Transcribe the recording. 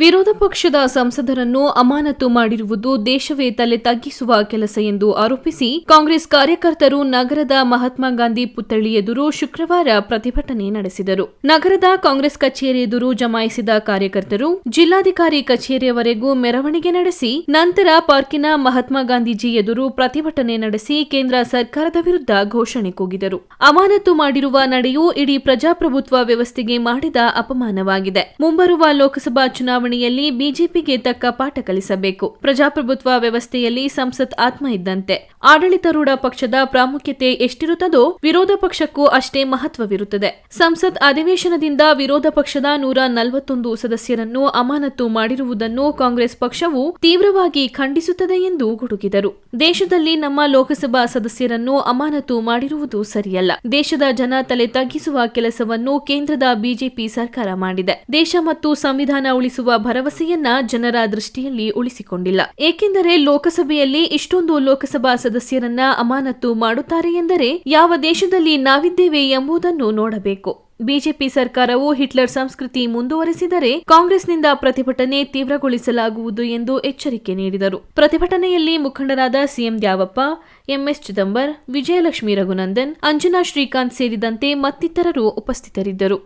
ವಿರೋಧ ಪಕ್ಷದ ಸಂಸದರನ್ನು ಅಮಾನತು ಮಾಡಿರುವುದು ದೇಶವೇ ತಲೆ ತಗ್ಗಿಸುವ ಕೆಲಸ ಎಂದು ಆರೋಪಿಸಿ ಕಾಂಗ್ರೆಸ್ ಕಾರ್ಯಕರ್ತರು ನಗರದ ಮಹಾತ್ಮ ಗಾಂಧಿ ಪುತ್ಥಳಿ ಎದುರು ಶುಕ್ರವಾರ ಪ್ರತಿಭಟನೆ ನಡೆಸಿದರು. ನಗರದ ಕಾಂಗ್ರೆಸ್ ಕಚೇರಿ ಎದುರು ಜಮಾಯಿಸಿದ ಕಾರ್ಯಕರ್ತರು ಜಿಲ್ಲಾಧಿಕಾರಿ ಕಚೇರಿಯವರೆಗೂ ಮೆರವಣಿಗೆ ನಡೆಸಿ, ನಂತರ ಪಾರ್ಕಿನ ಮಹಾತ್ಮ ಗಾಂಧೀಜಿ ಎದುರು ಪ್ರತಿಭಟನೆ ನಡೆಸಿ ಕೇಂದ್ರ ಸರ್ಕಾರದ ವಿರುದ್ಧ ಘೋಷಣೆ ಕೂಗಿದರು. ಅಮಾನತು ಮಾಡಿರುವ ನಡೆಯು ಇಡೀ ಪ್ರಜಾಪ್ರಭುತ್ವ ವ್ಯವಸ್ಥೆಗೆ ಮಾಡಿದ ಅಪಮಾನವಾಗಿದೆ. ಮುಂಬರುವ ಲೋಕಸಭಾ ಚುನಾವಣೆಯಲ್ಲಿ ಬಿಜೆಪಿಗೆ ತಕ್ಕ ಪಾಠ ಕಲಿಸಬೇಕು. ಪ್ರಜಾಪ್ರಭುತ್ವ ವ್ಯವಸ್ಥೆಯಲ್ಲಿ ಸಂಸತ್ ಆತ್ಮ ಇದ್ದಂತೆ ಆಡಳಿತಾರೂಢ ಪಕ್ಷದ ಪ್ರಾಮುಖ್ಯತೆ ಎಷ್ಟಿರುತ್ತದೋ ವಿರೋಧ ಪಕ್ಷಕ್ಕೂ ಅಷ್ಟೇ ಮಹತ್ವವಿರುತ್ತದೆ. ಸಂಸತ್ ಅಧಿವೇಶನದಿಂದ ವಿರೋಧ ಪಕ್ಷದ ನೂರ ನಲವತ್ತೊಂದು ಸದಸ್ಯರನ್ನು ಅಮಾನತು ಮಾಡಿರುವುದನ್ನು ಕಾಂಗ್ರೆಸ್ ಪಕ್ಷವು ತೀವ್ರವಾಗಿ ಖಂಡಿಸುತ್ತದೆ ಎಂದು ಗುಡುಗಿದರು. ದೇಶದಲ್ಲಿ ನಮ್ಮ ಲೋಕಸಭಾ ಸದಸ್ಯರನ್ನು ಅಮಾನತು ಮಾಡಿರುವುದು ಸರಿಯಲ್ಲ. ದೇಶದ ಜನ ತಲೆ ತಗ್ಗಿಸುವ ಕೆಲಸವನ್ನು ಕೇಂದ್ರದ ಬಿಜೆಪಿ ಸರ್ಕಾರ ಮಾಡಿದೆ. ದೇಶ ಮತ್ತು ಸಂವಿಧಾನ ಉಳಿಸುವ ಭರವಸೆಯನ್ನ ಜನರ ದೃಷ್ಟಿಯಲ್ಲಿ ಉಳಿಸಿಕೊಂಡಿಲ್ಲ. ಏಕೆಂದರೆ ಲೋಕಸಭೆಯಲ್ಲಿ ಇಷ್ಟೊಂದು ಲೋಕಸಭಾ ಸದಸ್ಯರನ್ನ ಅಮಾನತು ಮಾಡುತ್ತಾರೆ ಎಂದರೆ ಯಾವ ದೇಶದಲ್ಲಿ ನಾವಿದ್ದೇವೆ ಎಂಬುದನ್ನು ನೋಡಬೇಕು. ಬಿಜೆಪಿ ಸರ್ಕಾರವು ಹಿಟ್ಲರ್ ಸಂಸ್ಕೃತಿ ಮುಂದುವರೆಸಿದರೆ ಕಾಂಗ್ರೆಸ್ನಿಂದ ಪ್ರತಿಭಟನೆ ತೀವ್ರಗೊಳಿಸಲಾಗುವುದು ಎಂದು ಎಚ್ಚರಿಕೆ ನೀಡಿದರು. ಪ್ರತಿಭಟನೆಯಲ್ಲಿ ಮುಖಂಡರಾದ ಸಿಎಂ ದ್ಯಾವಪ್ಪ, ಎಂಎಸ್ ಚಿದಂಬರ್, ವಿಜಯಲಕ್ಷ್ಮಿ ರಘುನಂದನ್, ಅಂಜನಾ ಶ್ರೀಕಾಂತ್ ಸೇರಿದಂತೆ ಮತ್ತಿತರರು ಉಪಸ್ಥಿತರಿದ್ದರು.